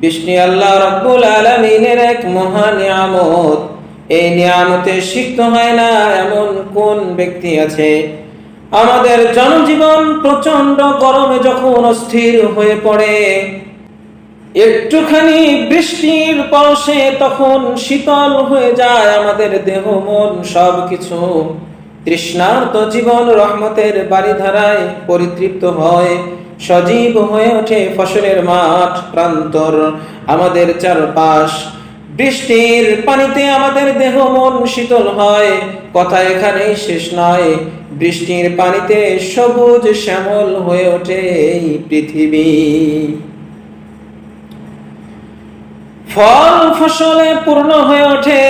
বৃষ্টি আল্লাহ রব্বুল আলমিনের এক মহা নিয়ামত। এই নিয়ামতে সিক্ত হয় না এমন কোন ব্যক্তি আছে? আমাদের জনজীবন প্রচণ্ড গরমে যখন অস্থির হয়ে পড়ে, একটুখানি বৃষ্টির পরশে তখন শীতল হয়ে যায় আমাদের দেহ, মন সব কিছু তৃষ্ণার্ত জীবন রহমতের বাড়িধারায় পরিতৃপ্ত হয়। সজীব হয়ে ওঠে ফসলের মাঠ প্রান্তর। আমাদের চারপাশ, বৃষ্টির পানিতে আমাদের দেহ মন শীতল হয়। কথা এখানেই শেষ নয়, বৃষ্টির পানিতে সবুজ শ্যামল হয়ে ওঠে এই পৃথিবী। ফল ফসলে পূর্ণ হয়ে ওঠে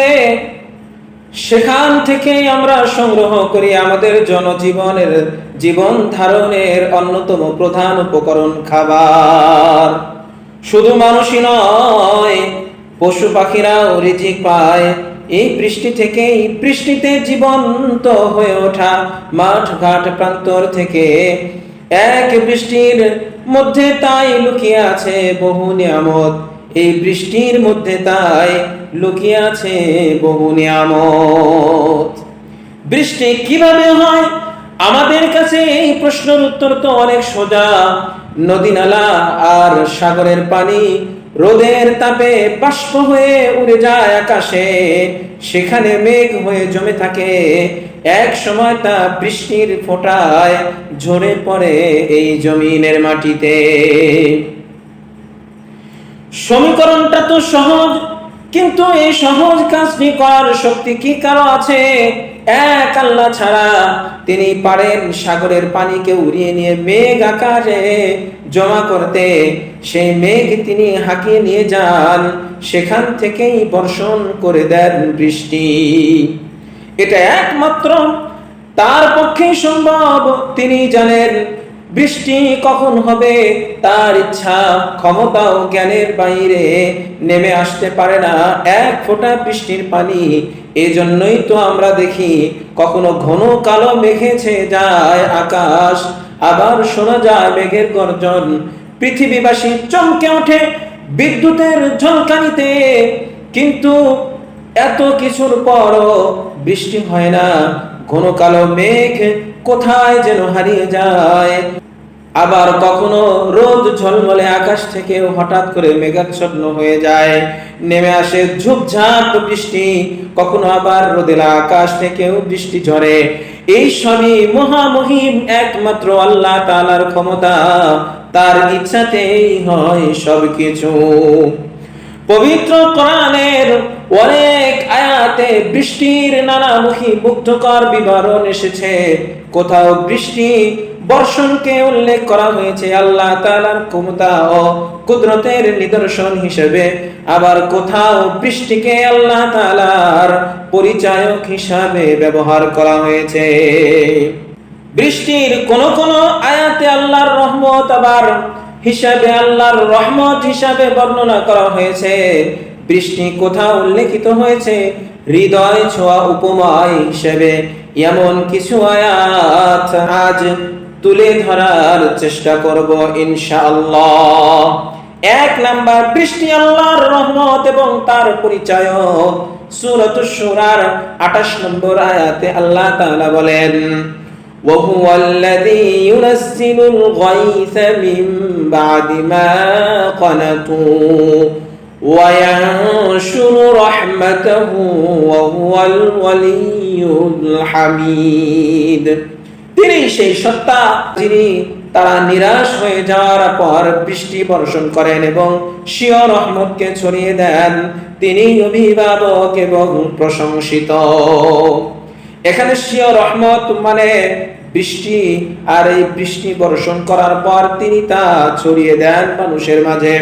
সেখান থেকে আমরা সংগ্রহ করি আমাদের জনজীবনের জীবন ধারণের অন্যতম প্রধান উপকরণ খাবার। শুধু মানুষই নয়, পশু পাখিরাও রিজিক পায়। এই বৃষ্টি থেকেই বৃষ্টিতে জীবন্ত হয়ে ওঠা মাঠ ঘাট প্রান্তর থেকে এক বৃষ্টির মধ্যে তাই লুকিয়ে আছে বহু নিয়ামত। এই বৃষ্টির মধ্যে তাই লুকিয়ে আছে বহু নিয়ামত। বৃষ্টি কীভাবে হয়? আমাদের কাছে এই প্রশ্নের উত্তর তো অনেক সোজা। নদী নালা আর সাগরের পানি রোদের তাপে বাষ্প হয়ে উড়ে যায় আকাশে। সেখানে মেঘ হয়ে জমে থাকে। এক সময় তা বৃষ্টির ফোঁটায় ঝরে পড়ে এই জমিনের মাটিতে। সমীকরণটা তো সহজ, কিন্তু এই সহজ কাজটি করার শক্তি কি কারও আছে? এক আল্লাহ ছাড়া তিনি পারেন সাগরের পানিকে উড়িয়ে নিয়ে মেঘ আকাশে জমা করতে। সেই মেঘ তিনি হাঁকিয়ে নিয়ে যান, সেখান থেকেই বর্ষণ করে দেন বৃষ্টি। এটা একমাত্র, তার পক্ষেই সম্ভব, তিনি জানেন বৃষ্টি কখন হবে? তার ইচ্ছা ক্ষমতা ও জ্ঞানের বাইরে নেমে আসতে পারে না। এক ফোঁটা বৃষ্টির পানি, এজন্যই তো আমরা দেখি কখনো ঘন কালো মেঘে যায় আকাশ। আবার শোনা যায় মেঘের গর্জন। পৃথিবীবাসী চমকে ওঠে বিদ্যুতের ঝলকানিতে। কিন্তু এত কিছুর পরও বৃষ্টি হয় না। ঘন কালো মেঘ কোথায় যেন হারিয়ে যায়। আবার কখনো রোদ ঝলমলে আকাশ থেকেও হঠাৎ করে মেঘাচ্ছন্ন হয়ে যায়। নেমে আসে ঝুপঝাপ বৃষ্টি, কখনো আবার রোদেলা আকাশ থেকেও বৃষ্টি ঝরে। এই সবই মহামহিম একমাত্র আল্লাহ তাআলার ক্ষমতা। তার ইচ্ছাতেই হয় সবকিছু। পবিত্র কোরআনের অনেক আয়াতে বৃষ্টির নানামুখী মুগ্ধকর বিবরণ এসেছে। কোথাও বৃষ্টি, বর্ষণকে উল্লেখ করা হয়েছে আল্লাহ তালার ক্ষমতা ও কুদরতের নিদর্শন হিসেবে। আবার কোথাও বৃষ্টিকে আল্লাহ তালার পরিচায়ক হিসাবে ব্যবহার করা হয়েছে। বৃষ্টির কোন কোন আয়াতে আল্লাহর রহমত আবার হিসাবে আল্লাহর রহমত হিসাবে বর্ণনা করা হয়েছে। বৃষ্টি কোথাও উল্লেখিত হয়েছে, হৃদয় ছোঁয়া উপমায় হিসেবে। এমন কিছু আয়াত আজ তুলে ধরার চেষ্টা করব ইনশাআল্লাহ এক নাম্বার বৃষ্টি আল্লাহর রহমত এবং তার পরিচয় সূরাতুশ শুরার 28 নম্বর আয়াতে আল্লাহ তাআলা বলেন وهو الذي ينزل الغيث من بعد ما قنطوا وينشر رحمته وهو الولي الحميد তিনি সেই সত্তা যিনি তারা নিরাশ হয়ে যাওয়ার পর বৃষ্টি বর্ষণ করেন এবং শিও রহমতকে ছড়িয়ে দেন তিনি অভিভাবক এবং প্রশংসিত এখানে শিও রহমত মানে বৃষ্টি আর এই বৃষ্টি বর্ষণ করার পর তিনি তা ছড়িয়ে দেন মানুষের মাঝে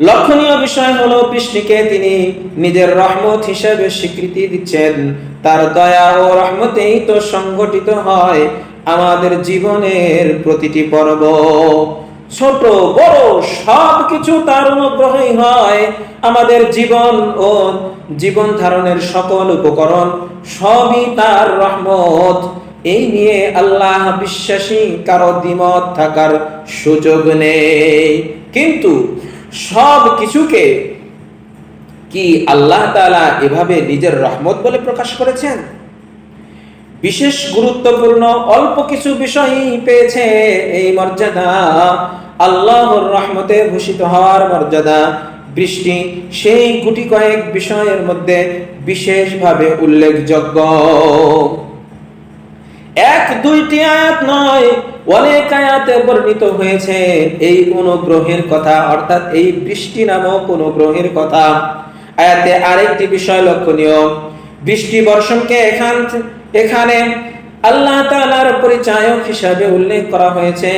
লক্ষণীয় বিষয় হলো বৃষ্টিকে তিনি নিজের রহমত হিসেবে স্বীকৃতি দিচ্ছেন। তার দয়া ও রহমতেই তো সংগঠিত হয় আমাদের জীবনের প্রতিটি পর্ব। ছোট, বড় সব কিছু তার অনুগ্রহই হয়। আমাদের জীবন ও জীবন ধারণের সকল উপকরণ সবই তার রহমত। এই নিয়ে আল্লাহ বিশ্বাসী কারও দ্বিমত থাকার সুযোগ নেই। কিন্তু সব কিছুকে কি আল্লাহ তালা এভাবে নিজের রহমত বলে প্রকাশ করেছেন? বিশেষ গুরুত্বপূর্ণ অল্প কিছু বিষয়ই পেয়েছে এই মর্যাদা। আল্লাহর রহমতে ভূষিত হওয়ার মর্যাদা, বৃষ্টি সেই গুটি কয়েক বিষয়ের মধ্যে বিশেষভাবে উল্লেখযোগ্য। এক, দুইটি আয়াত নয়, অনেক আয়াতে বর্ণিত হয়েছে। এই অনুগ্রহের কথা, অর্থাৎ এই বৃষ্টি নামক অনুগ্রহের কথা। আয়াতে আরেকটি বিষয় লক্ষণীয়। বৃষ্টি বর্ষণকে এখান এখানে আল্লাহ তাআলার পরিচায়ক হিসাবে উল্লেখ করা হয়েছে।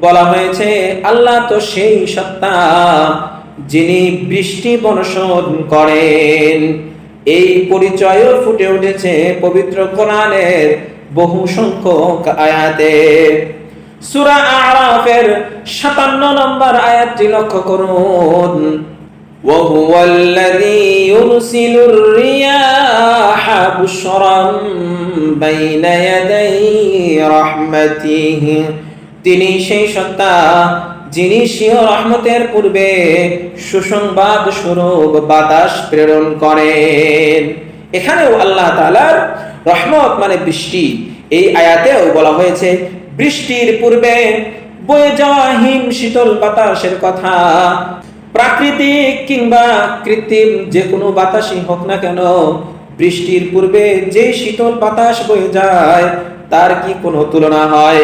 বলা হয়েছে, আল্লাহ তো সেই সত্তা যিনি বৃষ্টি বর্ষণ করেন। এই পরিচয়ও ফুটে উঠেছে পবিত্র কোরআনের বহু সংখ্যক আয়াতে সূরা আরাফের 57 নম্বর আয়াতটি লক্ষ্য করুন وهو الذي يرسل الرياح بشرا بين يدي رحمته তিনি সেই সত্তা যিনি সিংহ রহমতের পূর্বে সুসংবাদ স্বরূপ বাতাস প্রেরণ করেন এখানেও আল্লাহ তাআলার রহমত মানে বৃষ্টি। এই আয়াতেও বলা হয়েছে, বৃষ্টির পূর্বে বয়ে যাওয়া হিম শীতল বাতাসের কথা। প্রাকৃতিক কিংবা কৃত্রিম যে কোনো বাতাসই হোক না কেন, বৃষ্টির পূর্বে যে শীতল বাতাস বয়ে যায়, তার কি কোনো তুলনা হয়?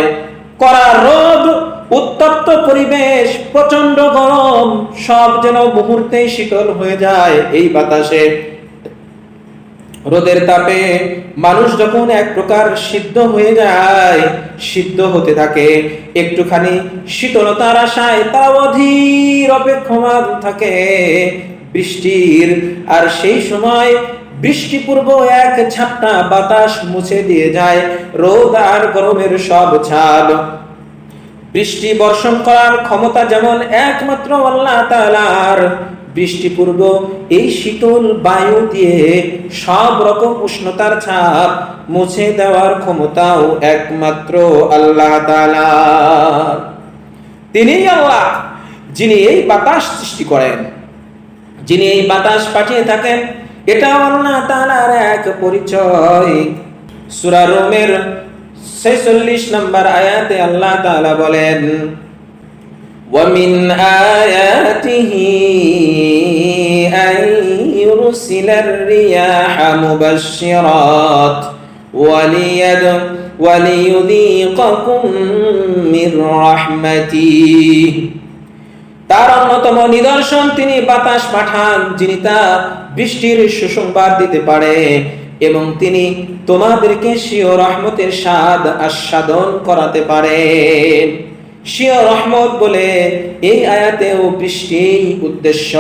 কড়া রোদ, উত্তপ্ত পরিবেশ প্রচণ্ড গরম, সব যেন মুহূর্তেই শীতল হয়ে যায় এই বাতাসে। রোদের তাপে মানুষ যখন এক প্রকার সিদ্ধ হয়ে যায়, সিদ্ধ হতে থাকে, একটুখানি শীতলতার আশায় তারা অধীর অপেক্ষমান থাকে বৃষ্টির, আর সেই সময় বৃষ্টিপূর্ব এক ঝাপটা বাতাস মুছে দিয়ে যায় রোদ আর গরমের সব ছাপ বৃষ্টি বর্ষণ করার ক্ষমতা যেমন একমাত্র আল্লাহ তাআলার বৃষ্টিপূর্ব এই শীতল বায়ু দিয়ে সব রকম উষ্ণতার ছাপ মুছে দেওয়ার ক্ষমতাও একমাত্র আল্লাহ তিনিই আল্লাহ, যিনি এই বাতাস সৃষ্টি করেন। যিনি এই বাতাস পাঠিয়ে থাকেন, এটা আল্লাহ তালার এক পরিচয়। সূরা রোমের 46 নম্বর আয়াতে আল্লাহ তাআলা বলেন ومن آياته أن يرسل الرياح مبشرات وليد وليذيقكم من رحمته তার অন্যতম নিদর্শন তিনি বাতাস পাঠান যিনি তা বৃষ্টির সুসংবাদ দিতে পারে এবং তিনি তোমাদেরকে স্বীয় রহমতের স্বাদ আস্বাদন করাতে পারেন স্বীয় রহমত বলে, এই আয়াতেও বৃষ্টি উদ্দেশ্য।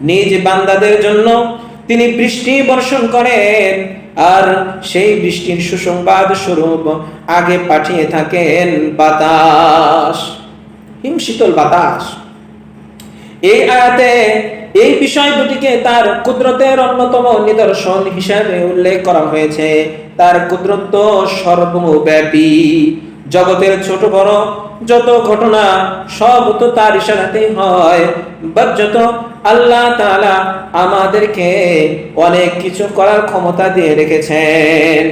নিজ বান্দাদের জন্য তিনি বৃষ্টি বর্ষণ করেন, আর সেই বৃষ্টির সুসংবাদ স্বরূপ আগে পাঠিয়ে থাকেন বাতাস, হিমশীতল বাতাস। এই আয়াতে এই বিষয় দুটিকে তার কুদরতের অন্যতম নিদর্শন হিসাবে উল্লেখ করা হয়েছে। তার কুদরত সর্বব্যাপী। জগতের ছোট বড় যত ঘটনা, সব তো তার ইশারাতেই হয়। যত আল্লাহ তাআলা আমাদেরকে অনেক কিছু করার ক্ষমতা দিয়ে রেখেছেন।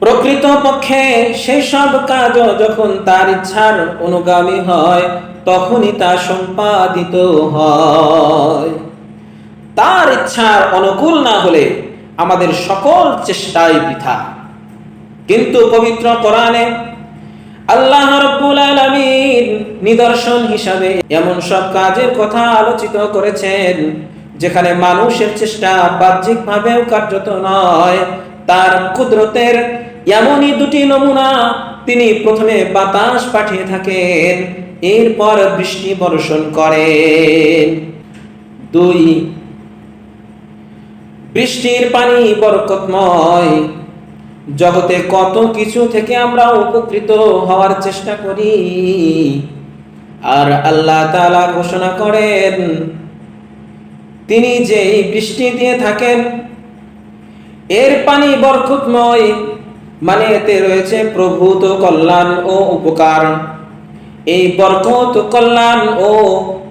প্রকৃত পক্ষে সেই সব কাজ যখন তার ইচ্ছার অনুগামী হয়, তখনই তা সম্পাদিত হয়। তার ইচ্ছার অনুকূল না হলে আমাদের সকল চেষ্টাই বৃথা। কিন্তু পবিত্র কোরআনে আল্লাহ রব্বুল আলামিন নিদর্শন হিসাবে এমন সব কাজের কথা আলোচিত করেছেন, যেখানে মানুষের চেষ্টা বাহ্যিকভাবেও কার্যত নয়, তার কুদরতের এমনই দুটি নমুনা তিনি প্রথমে বাতাস পাঠিয়ে থাকেন, এরপর বৃষ্টি বর্ষণ করেন। দুই, বৃষ্টির পানি বরকতময় জগতে কত কিছু থেকে আমরা উপকৃত হওয়ার চেষ্টা করি। আর আল্লাহ তাআলা ঘোষণা করেন, তিনি যেই বৃষ্টি দিয়ে থাকেন, এর পানি বরকতময় মানে এতে রয়েছে প্রভূত কল্যাণ ও উপকার। এই বরকত, কল্যাণ ও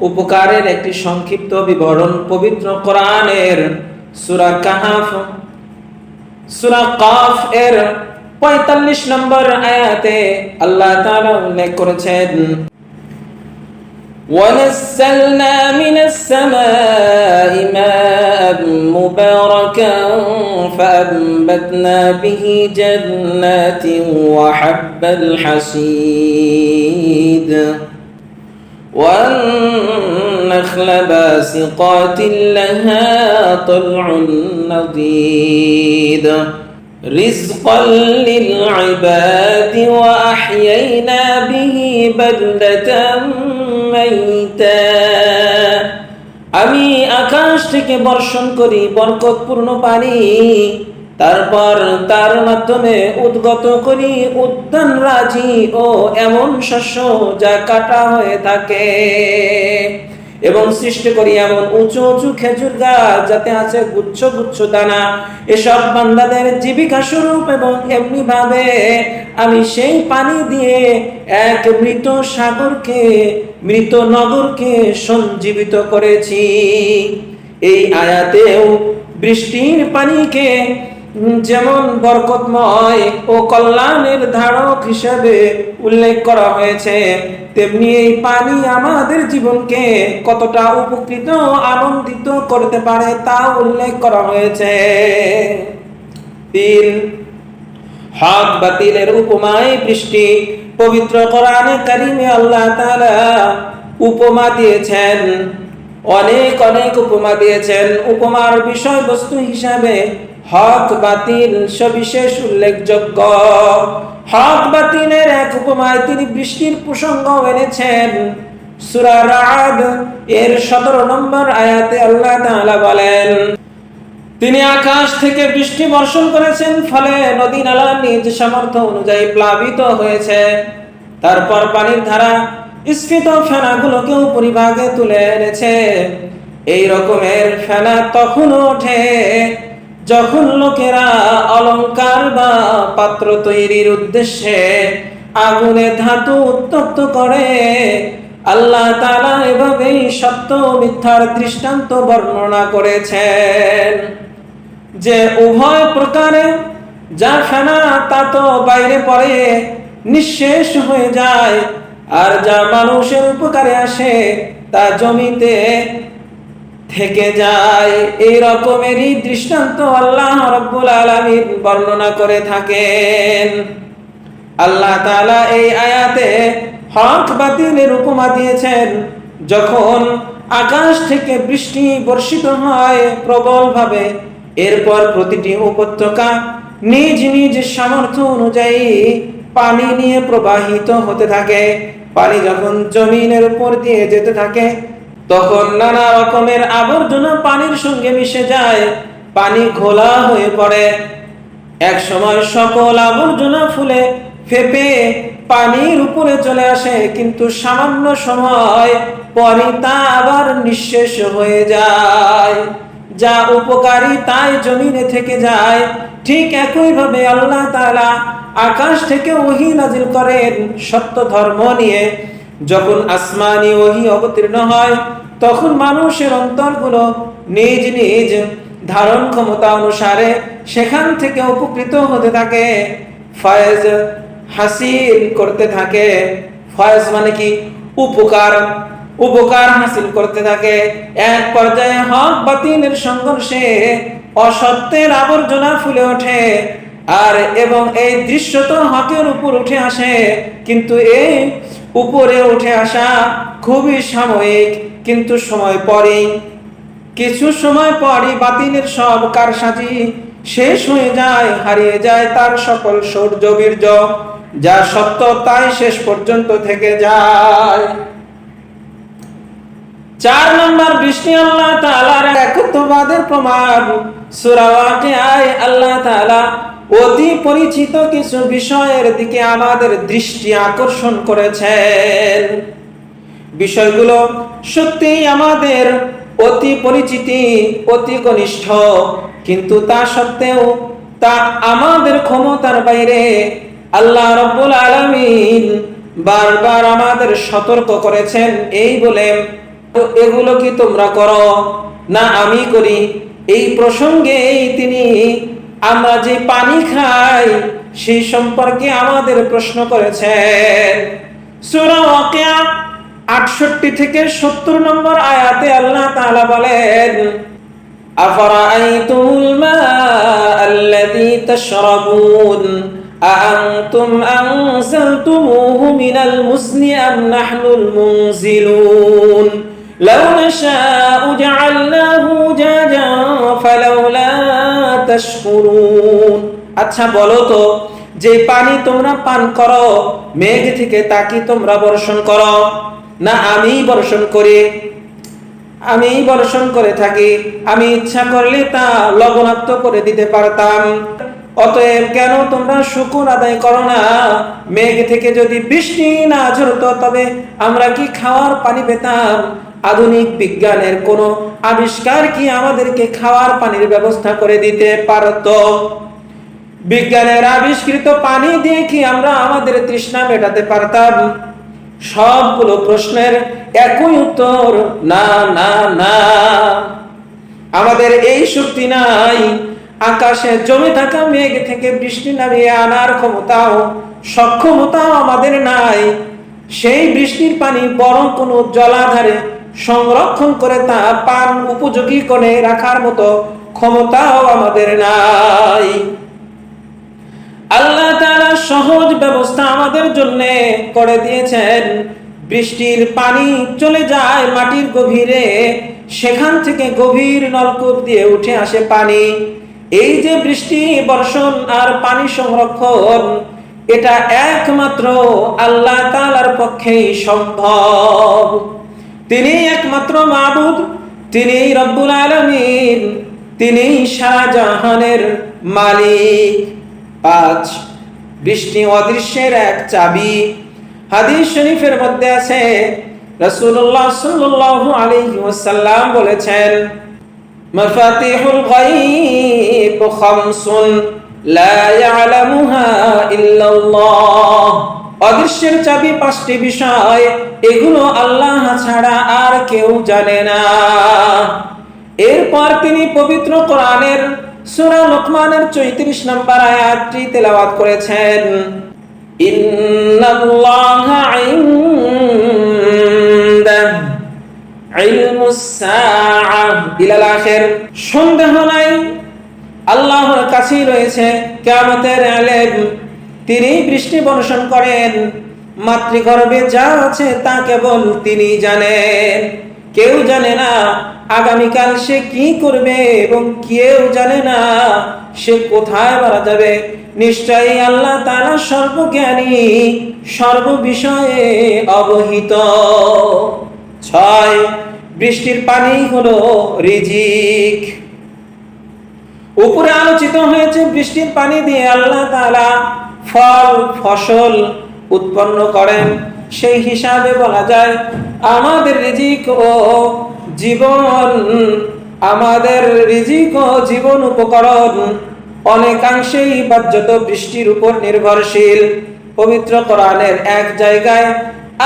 উপকারের একটি সংক্ষিপ্ত বিবরণ পবিত্র কোরআনের সূরা কাহাফ। সূরা কাফ এর 45 নম্বর আয়াতে আল্লাহ তাআলা উল্লেখ করেছেন ونزلنا من السماء ماء مباركا فأنبتنا به جنات وحب الحصيد والنخل باسقات لها طلع نضيد رزقا للعباد وأحيينا به بلدة ميتا আমি আকাশ থেকে বর্ষণ করি বরকতপূর্ণ পানি তারপর তার মাধ্যমে উদ্গত করি উদ্যান রাজি ও এমন শস্য যা কাটা হয়ে থাকে এবং সৃষ্টি করি এমন উঁচু উঁচু খেজুর গাছ যাতে আছে গুচ্ছ গুচ্ছ দানা। এসব বান্দাদের জীবিকা স্বরূপ এবং এমনি ভাবে আমি সেই পানি দিয়ে এক মৃত সাগরকে, মৃত নগরকে সঞ্জীবিত করেছি। এই আয়াতেও বৃষ্টির পানিকে যেমন বরকতময় ও কল্যাণের ধারক হিসাবে উল্লেখ করা হয়েছে, তেমনি এই পানি আমাদের জীবনকে কতটা উপকৃত, আনন্দিত করতে পারে তা উল্লেখ করা হয়েছে। তিন হক বাতিলের উপমায় বৃষ্টি, পবিত্র কোরআনে কারিমে আল্লাহ তারা উপমা দিয়েছেন। অনেক অনেক উপমা দিয়েছেন। উপমার বিষয়বস্তু হিসাবে হক বাতিল সবিশেষ উল্লেখযোগ্য। হক বাতিলের এক উপমায় তিনি বৃষ্টির প্রসঙ্গ এনেছেন। সূরা রাদ এর 17 নম্বর আয়াতে আল্লাহ তাআলা বলেন, তিনি আকাশ থেকে বৃষ্টি বর্ষণ করেছেন, ফলে নদী নালা নিজ সামর্থ্য অনুযায়ী প্লাবিত হয়েছে। তারপর পানির ধারা স্ফীত ফেনাগুলোকেও পরিভাগে তুলে এনেছে। এই রকমের ফেনা তখন ওঠে যখন লোকেরা অলংকার বা পাত্র তৈরির উদ্দেশ্যে আগুনে ধাতু উত্তপ্ত করে, আল্লাহ তাআলা এভাবেই সত্য মিথ্যার দৃষ্টান্ত বর্ণনা করেছেন। যে উভয় প্রকারে যা খানা তা তো বাইরে পড়ে, নিঃশেষ হয়ে যায়, আর যা মানুষের উপকারে আসে, তা জমিতে থেকে যায়। এই রকমেরই দৃষ্টান্ত আল্লাহ রব্বুল আলামিন বর্ণনা করে থাকেন। আল্লাহ তাআলা এই আয়াতে হক বাতিলের উপমা দিয়েছেন, যখন আকাশ থেকে বৃষ্টি বর্ষিত হয় প্রবলভাবে, এরপর প্রতিটি উপত্যকা নিজ নিজ সামর্থ্য অনুযায়ী পানি নিয়ে প্রবাহিত হতে থাকে। পানি যখন জমিনের উপর দিয়ে যেতে থাকে তখন নানা রকমের আবর্জনা পানির সঙ্গে মিশে যায়, পানি ঘোলা হয়ে পড়ে। এক সময় সকল আবর্জনা ফুলে, ফেপে পানির উপরে চলে আসে, কিন্তু সামান্য সময় পরে তা আবার নিঃশেষ হয়ে যায়। যা উপকারী তাই জমিনে থেকে যায়। ঠিক একইভাবে আল্লাহ তাআলা আকাশ থেকে ওহি নাজিল করেন সত্য ধর্ম নিয়ে। যখন আসমানি ওহি অবতীর্ণ হয় তখন মানুষের অন্তরগুলো নিজ নিজ ধারণ ক্ষমতা অনুসারে সেখান থেকে উপকৃত হতে থাকে। ফয়েজ হাসিল করতে থাকে। ফয়েজ মানে কি? উপকার। উপকার হাসিল করতে থাকে। এক পর্যায়ে হক বাতিলের সংঘর্ষে অসত্যের আবর্জনা ফুলে ওঠে। আর এবং এই দৃশ্য তো হকের উপর উঠে আসে। কিন্তু এই উপরে উঠে আসা খুবই সাময়িক, কিন্তু সময় পরেই, কিছু সময় পরই বাতিলের সব কারসাজি শেষ হয়ে যায়, হারিয়ে যায় তার সকল সৌর্য বীর্য, যা সত্য তাই শেষ পর্যন্ত থেকে যায়। চার নম্বর বৃষ্টি আল্লাহ তাআলার একত্ববাদের প্রমাণ। ওয়াকিয়ায় আল্লাহ তাআলা অতি পরিচিত কিছু বিষয়ের দিকে আমাদের দৃষ্টি আকর্ষণ করেছেন। বিষয়গুলো সত্যিই আমাদের অতি পরিচিতি, অতি ঘনিষ্ঠ, কিন্তু তা সত্ত্বেও তা আমাদের ক্ষমতার বাইরে আল্লাহ রব্বুল আলমিন বারবার আমাদের সতর্ক করেছেন, এই বলে "তো এগুলো কি তোমরা করো না আমি করি এই প্রসঙ্গেই তিনি আমরা যে পানি খাই সেই সম্পর্কে আমাদের প্রশ্ন করেছেন সূরা ওয়াকিয়া 68 থেকে 70 নম্বর আয়াতে আল্লাহ তাআলা বলেন أفرأيتم الماء الذي تشربون أأنتم أنزلتموه من المزن أم نحن المنزلون لو نشاء جعلناه جاجا فلولا تشكرون আচ্ছা বলো তো যে পানি তোমরা পান করো মেঘ থেকে তাকি তোমরা বর্ষণ করো না আমি বর্ষণ করি আমি বর্ষণ করে থাকি আমি ইচ্ছা করলে তা লবণাক্ত করে দিতে পারতাম অতএব কেন তোমরা শুকুর আদায় করো না মেঘ থেকে যদি বৃষ্টি না ঝরতো তবে আমরা কি খাওয়ার পানি পেতাম আধুনিক বিজ্ঞানের কোনো আবিষ্কার কি আমাদেরকে খাওয়ার পানির ব্যবস্থা করে দিতে পারতো? বিজ্ঞানের আবিষ্কৃত পানি দিয়ে কি আমরা আমাদের তৃষ্ণা মেটাতে পারতাম? সবগুলো প্রশ্নের একই উত্তর, না না না। আমাদের এই শক্তি নাই। আকাশে জমে থাকা মেঘ থেকে বৃষ্টি নামিয়ে আনার ক্ষমতাও, সক্ষমতাও আমাদের নাই। সেই বৃষ্টির পানি বরং কোনো জলাধারে সংরক্ষণ করে তা পান উপযোগী করে রাখার মতো ক্ষমতাও আমাদের নাই। আল্লাহ তাআলা সহজ ব্যবস্থা আমাদের জন্য করে দিয়েছেন। বৃষ্টির পানি চলে যায় মাটির গভীরে, সেখান থেকে গভীর নলকূপ দিয়ে উঠে আসে পানি। এই যে বৃষ্টি, বর্ষণ আর পানি সংরক্ষণ, এটা একমাত্র আল্লাহ তাআলার পক্ষেই সম্ভব। তিনি একমাত্র মাবুদ তিনি রব্বুল আলামিন তিনি সারা জাহানের মালিক। পাঁচ, বৃষ্টি অদৃশ্যের এক চাবি। হাদিস শরীফের মধ্যে আছে, রাসূলুল্লাহ সাল্লাল্লাহু আলাইহি ওয়াসাল্লাম বলেছেন, মাফাতিহুল গায়ব খামসুন, লা ইয়ালামুহা ইল্লাল্লাহ। অদৃশ্যের চাবি পাঁচটি বিষয়। এগুলো আল্লাহ ছাড়া আর কেউ জানে না। এরপর তিনি পবিত্র কোরআনের সূরা লোকমানের 34 নম্বর আয়াতটি তেলাওয়াত করেছেন। সন্দেহ নাই, আল্লাহর কাছেই রয়েছে কিয়ামতের ইলম তিনি বৃষ্টি বর্ষণ করেন। মাতৃগর্ভে যা আছে তা কেবল তিনি জানেন। কেউ জানে না আগামীকাল সে কি করবে এবং কেউ জানে না সে কোথায় মারা যাবে। নিশ্চয়ই আল্লাহ তাআলা সর্বজ্ঞানী সর্ব বিষয়ে অবহিত। ছয়, বৃষ্টির পানি হলো রিজিক। উপরে আলোচিত হয়েছে বৃষ্টির পানি দিয়ে আল্লাহ তাআলা ফল, ফসল উৎপন্ন করেন। সেই হিসাবে বলা যায়, আমাদের রিজিক ও জীবন, আমাদের রিজিক ও জীবন উপকরণ অনেকাংশেই বাজ্যত বৃষ্টির উপর নির্ভরশীল। পবিত্র কোরআনের এক জায়গায়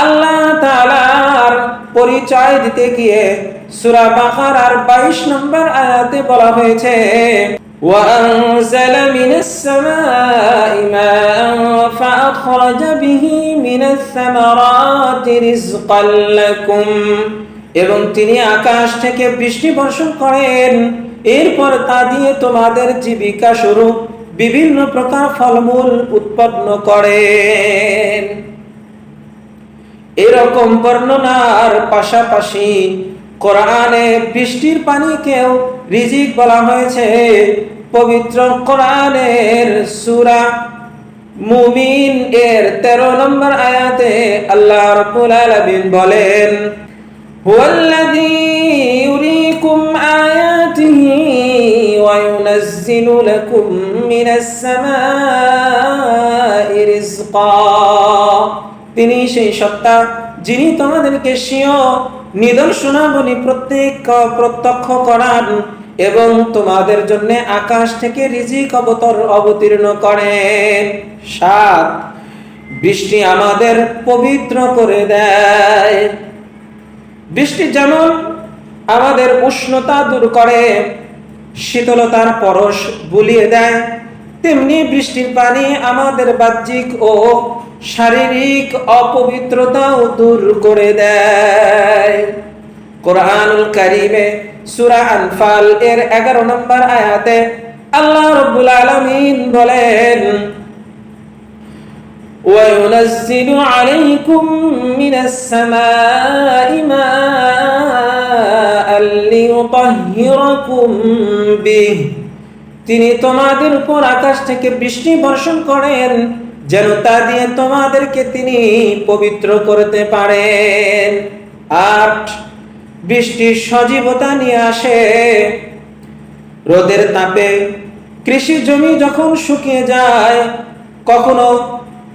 আল্লাহ তালার পরিচয় দিতে গিয়ে সুরা বাকারার 22 নম্বর আয়াতে বলা হয়েছে, ওয়া আনজালা মিনাস সামা فأخرج به من الثمرات رزقا لكم এবং তিনি আকাশ থেকে বৃষ্টি বর্ষণ করেন এরপর তা দিয়ে তোমাদের জীবিকা স্বরূপ বিভিন্ন প্রকার ফলমূল উৎপন্ন করেন এরকম বর্ণনার পাশাপাশি কোরআনে বৃষ্টির পানিকেও রিজিক বলা হয়েছে পবিত্র কোরআনের সূরা মুমিন এর 13 নম্বর আয়াতে আল্লাহ রাব্বুল আলামিন বলেন তিনি সেই সত্তা যিনি তোমাদেরকে স্বীয় নিদর্শনাবলী প্রত্যেক প্রত্যক্ষ করান এবং তোমাদের জন্য আকাশ থেকে রিজিক অবতর অবতীর্ণ করেন। সাত, বৃষ্টি আমাদের পবিত্র করে দেয়। বৃষ্টি যেমন আমাদের উষ্ণতা দূর করে, শীতলতার পরশ বুলিয়ে দেয়, তেমনি বৃষ্টির পানি আমাদের বাহ্যিক ও শারীরিক অপবিত্রতাও দূর করে দেয়। কোরআনুল কারিমে সূরা আনফাল এর 11 নম্বর আয়াতে আল্লাহ রাব্বুল আলামিন বলেন وينزل عليكم من السماء ماء ليطهركم به তিনি তোমাদের উপর আকাশ থেকে বৃষ্টি বর্ষণ করেন যেন তা দিয়ে তোমাদেরকে তিনি পবিত্র করতে পারেন আট বৃষ্টির সজীবতা নিয়ে আসে। রোদের তাপে কৃষি জমি যখন শুকিয়ে যায়, কখনো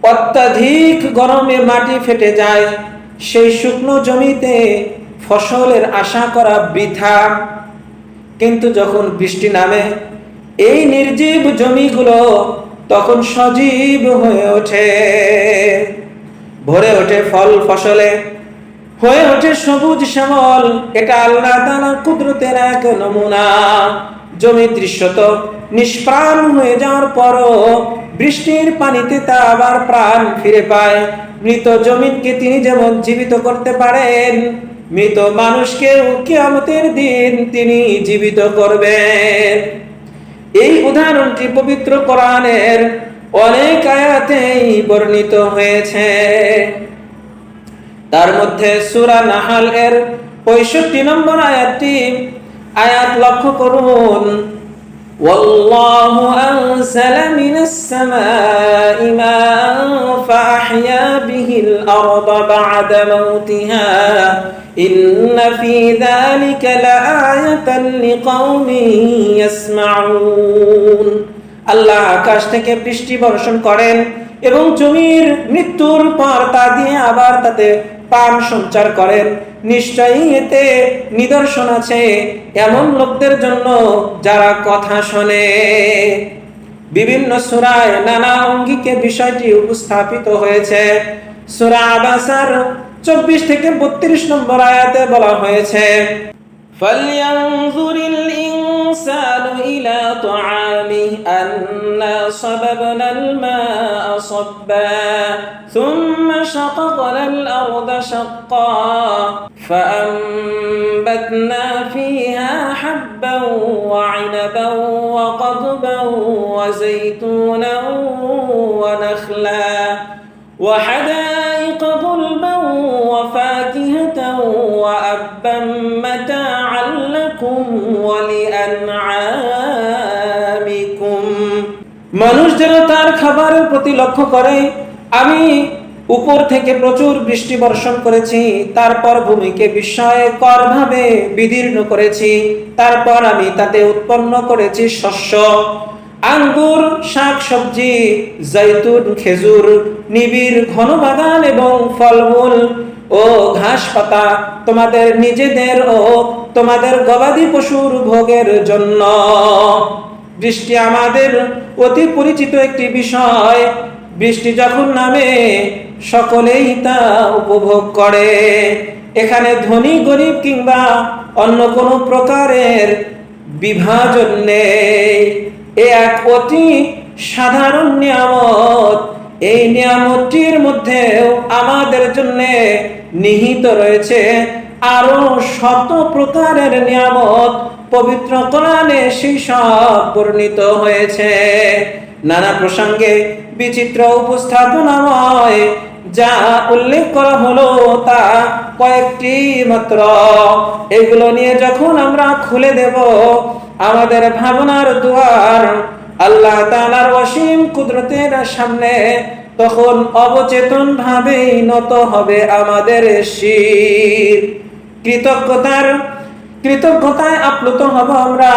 অত্যাধিক গরমে মাটি ফেটে যায়। সেই শুকনো জমিতে ফসলের আশা করা বৃথা। কিন্তু যখন বৃষ্টি নামে, এই নির্জীব জমিগুলো তখন সজীব হয়ে ওঠে। ভরে ওঠে ফল ফসলে হয়ে ওঠে সবুজ শ্যামল এটা আল্লাহ তাআলার কুদরতের এক নমুনা। জমি দৃশ্যত নিষ্প্রাণ হয়ে যাওয়ার পরও বৃষ্টির পানিতে তা আবার প্রাণ ফিরে পায়। মৃত জমিনকে তিনি যেমন জীবিত করতে পারেন, মৃত মানুষকে কিয়ামতের দিন তিনি জীবিত করবেন। এই উদাহরণটি পবিত্র কোরআনের অনেক আয়াতেই বর্ণিত হয়েছে। তার মধ্যে সূরা নাহাল এর পঁয়ষট্টি নম্বর আয়াতটি আয়াত লক্ষ্য করুন والله أنزل من السماء ماء فأحيا به الأرض بعد موتها إن في ذلك لآية لقوم يسمعون আল্লাহ আকাশ থেকে বৃষ্টি বর্ষণ করেন এবং জমির মৃত্যুর পর তা দিয়ে আবার তাতে পান সঞ্চার করেন। নিশ্চয়ই এতে নিদর্শন আছে এমন লোকদের জন্য যারা কথা শোনে। বিভিন্ন সুরায় নানা অঙ্গিকে বিষয়টি উপস্থাপিত হয়েছে। সুরা আবাসার চব্বিশ থেকে বত্রিশ নম্বর আয়াতে বলা হয়েছে ফলিয়াং الإنسان إلى طعامه أنا صببنا الماء صبا ثم شققنا الأرض شقا فأنبتنا فيها حبا وعنبا وقضبا وزيتونا ونخلا وحدائق غلبا وفاكهة وأبا متاعا لكم ولأنعامكم মানুষ যেন তার খাবারের প্রতি লক্ষ্য করে। আমি উপর থেকে প্রচুর বৃষ্টি বর্ষণ করেছি, তারপর ভূমিকে বিস্ময়কর ভাবে বিদীর্ণ করেছি, তারপর আমি তাতে উৎপন্ন করেছি শস্য, আঙ্গুর শাক সবজি জৈতুন, খেজুর, নিবিড় ঘন বাগান এবং ফলমূল ও ঘাস পাতা তোমাদের নিজেদের ও তোমাদের গবাদি পশুর ভোগের জন্য। বৃষ্টি আমাদের অতি পরিচিত একটি বিষয়। বৃষ্টি যখন নামে, সকলেই তা উপভোগ করে। এখানে ধনী, গরিব কিংবা অন্য কোনো প্রকারের বিভাজন নেই। এ এক অতি সাধারণ নিয়ামত। এই নিয়ামতটির মধ্যেও আমাদের জন্য নিহিত রয়েছে আরও শত প্রকারের নিয়ামত পবিত্র কোরআনে সব বর্ণিত হয়েছে। নানা প্রসঙ্গে বিচিত্র উপস্থাপনাময় যা উল্লেখ করা হলো তা কয়েকটি মাত্র। এগুলো নিয়ে যখন আমরা খুলে দেব, আমাদের ভাবনার দুয়ার আল্লাহ তাআলার অসীম কুদরতের সামনে তখন অবচেতন ভাবেই নত হবে আমাদের শির। কৃতজ্ঞতার, কৃতজ্ঞতায় আপ্লুত হব আমরা।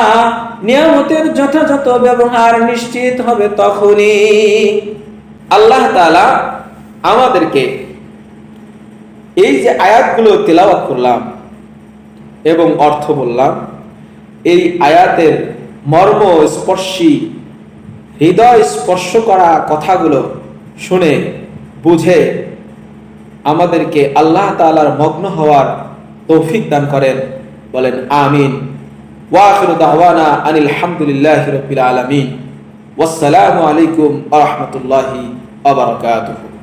নিয়ামতের যথাযথ ব্যবহার নিশ্চিত হবে তখনই। আল্লাহ তাআলা আমাদেরকে এই যে আয়াতগুলো তেলাওয়াত করলাম এবং অর্থ বললাম, এই আয়াতের মর্ম স্পর্শী হৃদয় স্পর্শ করা কথাগুলো শুনে বুঝে আমাদেরকে আল্লাহ তাআলার মগ্ন হওয়ার তৌফিক দান করেন, বলেন, আমিন। ওয়াখির দাওয়ানা আনিল হামদুলিল্লাহ রবিল আলমিন। ওসালামু আলাইকুম ওয়া রাহমাতুল্লাহি ওয়া বারাকাতুহু।